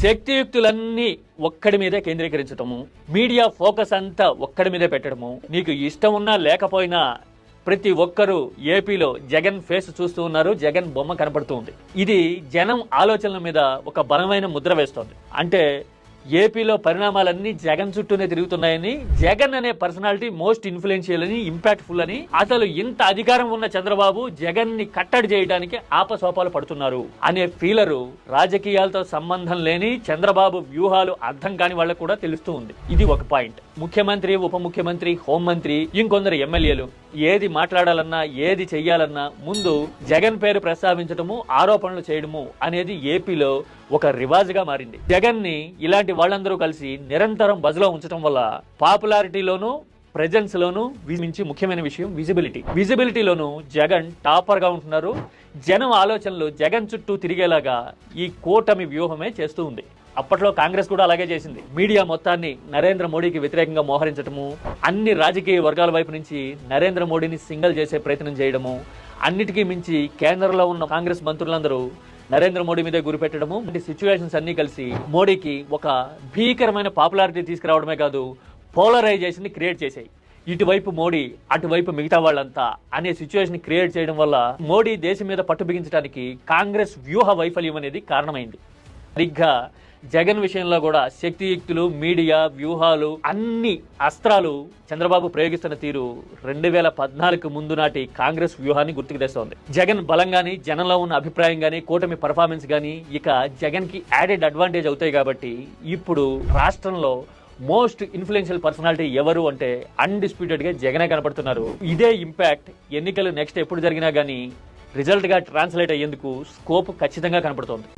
శక్తియుక్తులన్నీ ఒక్కడి మీదే కేంద్రీకరించటము media focus అంతా ఒక్కడి మీదే పెట్టడము నీకు ఇష్టం ఉన్నా లేకపోయినా ప్రతి ఒక్కరూ ఏపీలో జగన్ ఫేస్ చూస్తూ ఉన్నారు జగన్ బొమ్మ కనపడుతూ ఉంది. ఇది జనం ఆలోచనల మీద ఒక బలమైన ముద్ర వేస్తోంది. అంటే ఏపీలో పరిణామాలన్నీ జగన్ చుట్టూనే తిరుగుతున్నాయని జగన్ అనే పర్సనాలిటీ మోస్ట్ ఇన్ఫ్లుయెన్షియల్ అని ఇంపాక్ట్ఫుల్ అని అసలు ఇంత అధికారం ఉన్న చంద్రబాబు జగన్ని కట్టడి చేయడానికి ఆపసోపాలు పడుతున్నారు అనే ఫీలరు రాజకీయాలతో సంబంధం లేని చంద్రబాబు వ్యూహాలు అర్థం కాని వాళ్ళకు కూడా తెలుస్తూ ఉంది. ఇది ఒక పాయింట్. ముఖ్యమంత్రి ఉప ముఖ్యమంత్రి హోంమంత్రి ఇంకొందరు ఎమ్మెల్యేలు ఏది మాట్లాడాలన్నా ఏది చెయ్యాలన్నా ముందు జగన్ పేరు ప్రస్తావించడము ఆరోపణలు చేయడము అనేది ఏపీలో ఒక రివాజ్గా మారింది. జగన్ని ఇలాంటి వాళ్ళందరూ కలిసి నిరంతరం బజ్లో ఉంచడం వల్ల పాపులారిటీలోనూ ప్రెజెన్స్ లోను మించి ముఖ్యమైన విషయం విజిబిలిటీ. విజిబిలిటీలోను జగన్ టాపర్గా ఉంటున్నారు. జనం ఆలోచనలు జగన్ చుట్టూ తిరిగేలాగా ఈ కూటమి వ్యూహమే చేస్తూ ఉంది. అప్పట్లో కాంగ్రెస్ కూడా అలాగే చేసింది. మీడియా మొత్తాన్ని నరేంద్ర మోడీకి వ్యతిరేకంగా మోహరించడము అన్ని రాజకీయ వర్గాల వైపు నుంచి నరేంద్ర మోడీని సింగల్ చేసే ప్రయత్నం చేయడము అన్నిటికీ మించి కేంద్రంలో ఉన్న కాంగ్రెస్ మంత్రులందరూ నరేంద్ర మోడీ మీదే గురిపెట్టడము వంటి సిచ్యువేషన్స్ అన్ని కలిసి మోడీకి ఒక భీకరమైన పాపులారిటీ తీసుకురావడమే కాదు పోలరైజేషన్ని క్రియేట్ చేశాయి. ఇటువైపు మోడీ అటువైపు మిగతా వాళ్ళంతా అనే సిచ్యువేషన్ క్రియేట్ చేయడం వల్ల మోడీ దేశం మీద పట్టు బిగించడానికి కాంగ్రెస్ వ్యూహ వైఫల్యం అనేది కారణమైంది. సరిగ్గా జగన్ విషయంలో కూడా శక్తియుక్తులు మీడియా వ్యూహాలు అన్ని అస్త్రాలు చంద్రబాబు ప్రయోగిస్తున్న తీరు రెండు వేల పద్నాలుగు ముందు నాటి కాంగ్రెస్ వ్యూహాన్ని గుర్తుకు తెస్తోంది. జగన్ బలంగాని జనంలో ఉన్న అభిప్రాయం కానీ కూటమి పర్ఫార్మెన్స్ కానీ ఇక జగన్కి యాడెడ్ అడ్వాంటేజ్ అవుతాయి కాబట్టి ఇప్పుడు రాష్ట్రంలో మోస్ట్ ఇన్ఫ్లుయెన్షియల్ పర్సనాలిటీ ఎవరు అంటే అన్డిస్ప్యూటెడ్గా జగనే కనపడుతున్నారు. ఇదే ఇంపాక్ట్ ఎన్నికలు నెక్స్ట్ ఎప్పుడు జరిగినా గానీ రిజల్ట్గా ట్రాన్స్లేట్ అయ్యేందుకు స్కోప్ ఖచ్చితంగా కనపడుతోంది.